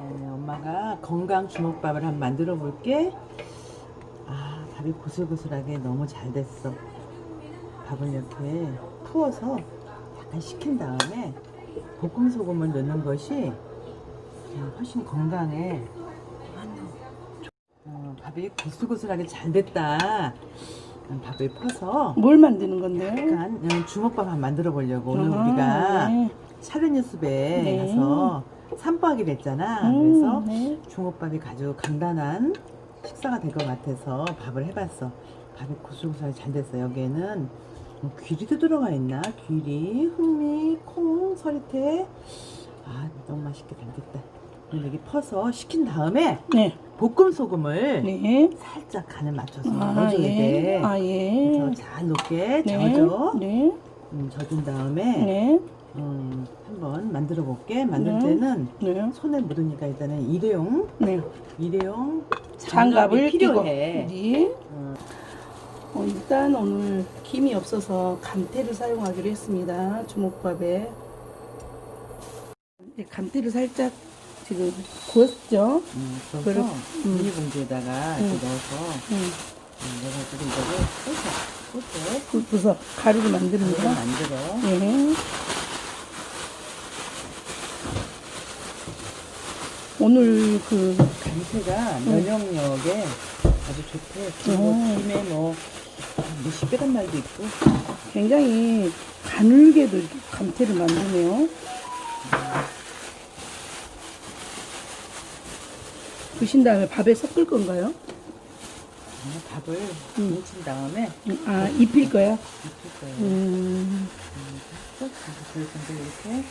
네, 엄마가 건강 주먹밥을 한번 만들어 볼게. 아, 밥이 고슬고슬하게 너무 잘 됐어. 밥을 이렇게 부어서 약간 식힌 다음에 볶음 소금을 넣는 것이 어, 훨씬 건강에 어, 밥이 고슬고슬하게 잘 됐다. 음, 밥을 퍼서 뭘 만드는 건데요? 약간 음, 주먹밥 한번 만들어 보려고 오늘 아, 우리가 네. 차례뉴스에 네. 가서 산보하기로 했잖아. 음, 그래서 네. 주먹밥이 아주 간단한 식사가 될 것 같아서 밥을 해봤어. 밥이 고슬고슬하게 잘 됐어. 여기에는 뭐 귀리도 들어가 있나? 귀리, 흑미, 콩, 서리태. 아 너무 맛있게 잘 됐다. 여기 퍼서 식힌 다음에 네. 볶음 소금을 네. 살짝 간을 맞춰서 아, 넣어줘야 예. 돼. 아, 예. 그래서 잘 녹게 네. 저어줘. 네. 음, 젖은 다음에 네. 음, 한번 만들어 볼게. 만들 네. 때는 네. 손에 묻으니까 일단은 일회용 네. 일회용 장갑을 장갑이. 필요해. 네. 어, 어, 일단 오늘 김이 없어서 감태를 사용하기로 했습니다. 주먹밥에. 이제 감태를 살짝 지금 구웠죠? 음, 그래. 그래서 음. 비닐봉지에다가 음. 이렇게 넣어서 응. 음, 넣어가지고 이거를 꽂아, 꽂아, 굽어서 가루를 만듭니다. 만들어. 네. 오늘 그 감태가 면역력에 아주 좋대. 그리고 어. 김에 뭐 몇십 개란 말도 있고. 굉장히 가늘게도 이렇게 감태를 만드네요. 드신 다음에 밥에 섞을 건가요? 어, 밥을 음. 묻힌 다음에 음, 아, 입힐 거야? 익힐 거예요. 음, 정도 이렇게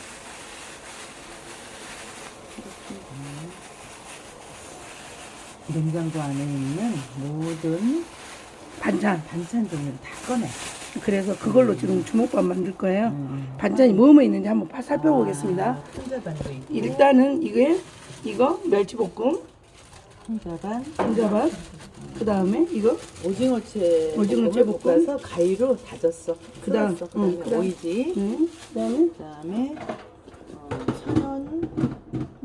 냉장고 안에 있는 모든 반찬. 반찬 종류를 다 꺼내. 그래서 그걸로 지금 주먹밥 만들 거예요. 음. 반찬이 뭐뭐 있는지 한번 파- 살펴보겠습니다. 혼자반도 있고, 일단은 이게 이거 멸치볶음, 혼자반, 혼자밥, 그 다음에 이거 오징어채, 오징어채 볶음. 볶아서 가위로 다졌어. 그다음, 썰었어. 응, 그다음에 그다음. 오이지, 음, 그 다음에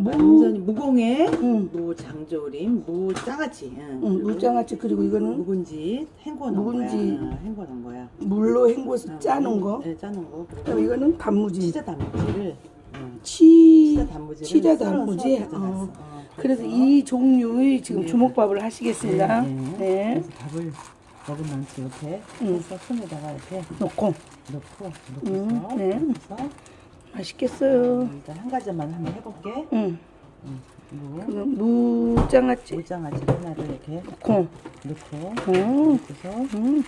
완전히 무공해, 응, 무장조림, 무장아찌, 응. 응, 무장아찌 그리고 이거는 묵은지 헹궈 놓은 묵은지. 거야. 응, 헹궈 놓은 거야. 물로 헹궈서 짜놓은 거. 네, 짜놓은 거. 그리고 이거는 단무지, 치자 단무지를 응, 치, 치자 단무지를 치자 썰어서 단무지. 가져갔어. 어. 어, 그래서 이 종류의 지금 네. 주먹밥을 하시겠습니다. 네, 네. 네, 그래서 밥을 먹은 만큼 이렇게 응. 해서 손에다가 이렇게 넣고 넣고 음, 넣고서 네. 넣고서 맛있겠어요. 일단 한 가지만 한번 해볼게. 응, 응, 무, 그 무장아찌 물장아찌 하나를 이렇게 넣고, 넣고 음, 넣고서 음,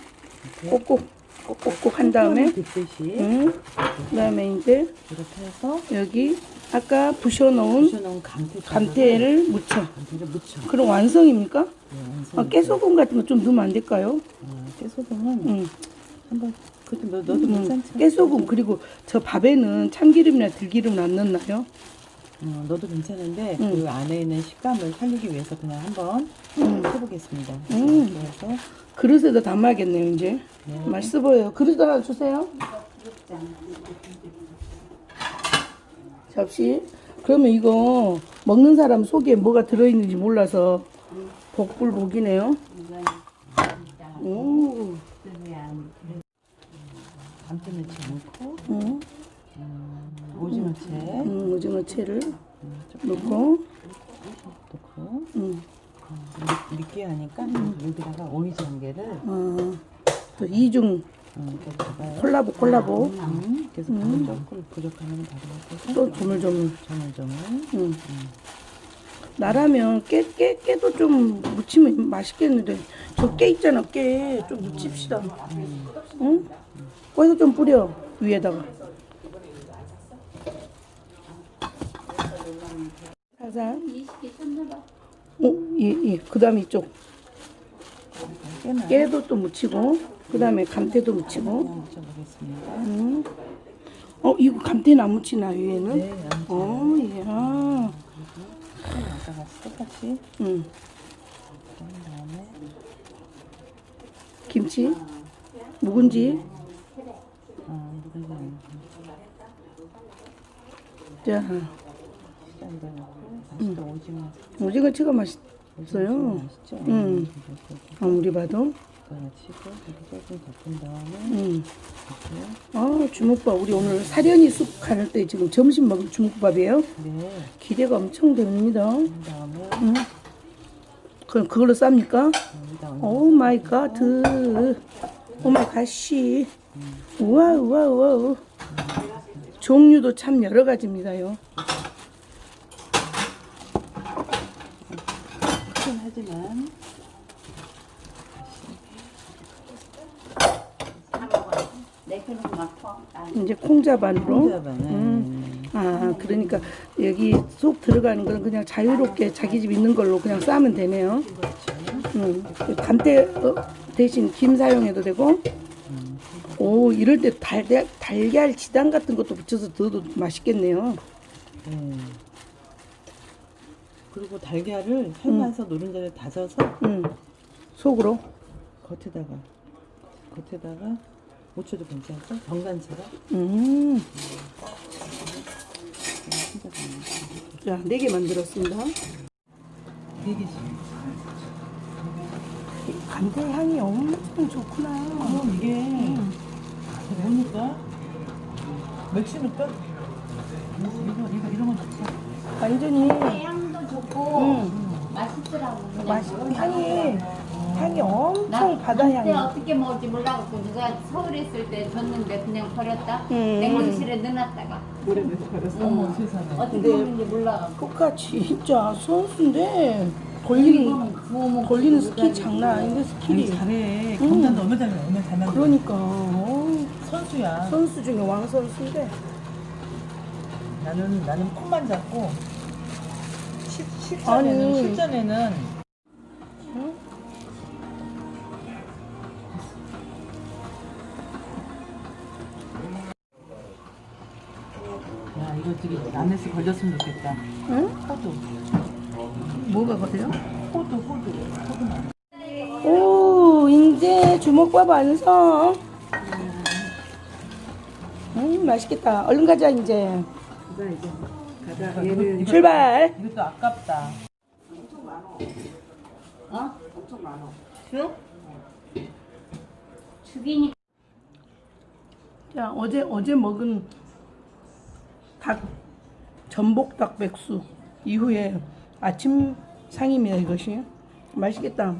이렇게 꼭꼭 꼭꼭 한 다음에, 듯듯이 응, 그다음에 이제 이렇게 해서 여기 아까 부셔놓은 부셔놓은 감태 감태를 묻혀. 감태를 묻혀. 그럼 완성입니까? 네, 완성. 아, 깨소금 같은 거 좀 넣으면 안 될까요? 어, 깨소금은 응. 한번 그것도 넣, 넣어도 음, 괜찮지. 깨소금 그리고 저 밥에는 참기름이나 들기름 안 넣나요? 어, 넣어도 괜찮은데 음. 그 안에 있는 식감을 살리기 위해서 그냥 한번 음. 해보겠습니다. 음. 그래서 그릇에다 담아야겠네요 이제 네. 맛있어 보여요 그릇 하나 주세요 접시 그러면 이거 먹는 사람 속에 뭐가 들어있는지 몰라서 복불복이네요 오, 넣지 않고? 음, 음, 오징어채. 음, 오징어채를 음, 조금 넣고. 넣고 음, 음, 느끼하니까 여기다가 오이지 한 개를 어, 또 이중 음. 콜라보 콜라보. 음, 그래서 밥을 조금 부족하면 바로 또 조물조물. 조물조물. 음. 나라면 깨, 깨, 깨도 좀 무치면 맛있겠는데. 저 깨 있잖아 깨. 좀 무칩시다. 응? 거기서 좀 뿌려 위에다가 살살 어? 예, 예. 그 다음에 이쪽 깨도 또 묻히고 그 다음에 감태도 묻히고. 음. 어 이거 감태는 안 묻히나 위에는? 네, 안 어, 같이 똑같이 응. 김치, 묵은지 자, 맛있다 오징어. 치가 맛있어요. 음. 아무리 봐도. 음. 아 주먹밥 우리 오늘 사련이 쑥갈때 지금 점심 먹을 주먹밥이에요. 네. 기대가 엄청 됩니다. 음. 그럼 그걸로 쌉니까? 오 마이 갓. 오 마이 갓씨. 우와 우와 우와. 종류도 참 여러 가지입니다요. 하지만 이제 콩자반으로. 음. 아 그러니까 여기 쏙 들어가는 건 그냥 자유롭게 자기 집 있는 걸로 그냥 싸면 되네요. 음. 담대 어, 대신 김 사용해도 되고. 오 이럴 때 달걀 달걀 지단 같은 것도 붙여서 넣어도 맛있겠네요. 네. 그리고 달걀을 삶아서 노른자를 다져서 음. 속으로. 겉에다가 겉에다가 묻혀도 괜찮고 정간채로 음. 자, 네 개 만들었습니다. 되게 감태 향이 엄청 좋구나. 그럼 이게 뭡니까? 맥주니까? 이거 이거 이런 건 좋다. 완전히 향도 좋고 음. 맛있더라고. 그냥. 맛 향이 향이 엄청 난 바다 그때 향이. 어떻게 먹을지 몰라갖고 누가 서울에 있을 때 줬는데 그냥 버렸다. 음. 냉동실에 넣어놨다가 오래돼서 버렸어. 어머 세상에. 어떻게 먹는지 몰라갖고. 코카 진짜 선수인데 걸리는 이거는 구워 먹고 걸리는 스킬 장난 아닌데 스킬이. 잘해. 건강 너무 잘해. 너무 잘 만들어. 그러니까 어, 선수야. 선수 중에 왕 선수인데. 나는 나는 콩만 잡고 실, 아니. 실전에는 실전에는 응? 야 이거 되게 안에서 걸렸으면 좋겠다. 응? 호두, 뭐가 걸려? 호두, 호두, 호두 만. 오, 이제 주먹밥 완성. 음, 맛있겠다. 얼른 가자, 이제. 이거 이제 가다가 얘를 출발. 이것도 아깝다. 어? 엄청 많아. 죽? 죽이니 자, 어제, 어제 먹은 닭, 전복 닭백수 이후에 아침 상입니다, 이것이. 맛있겠다.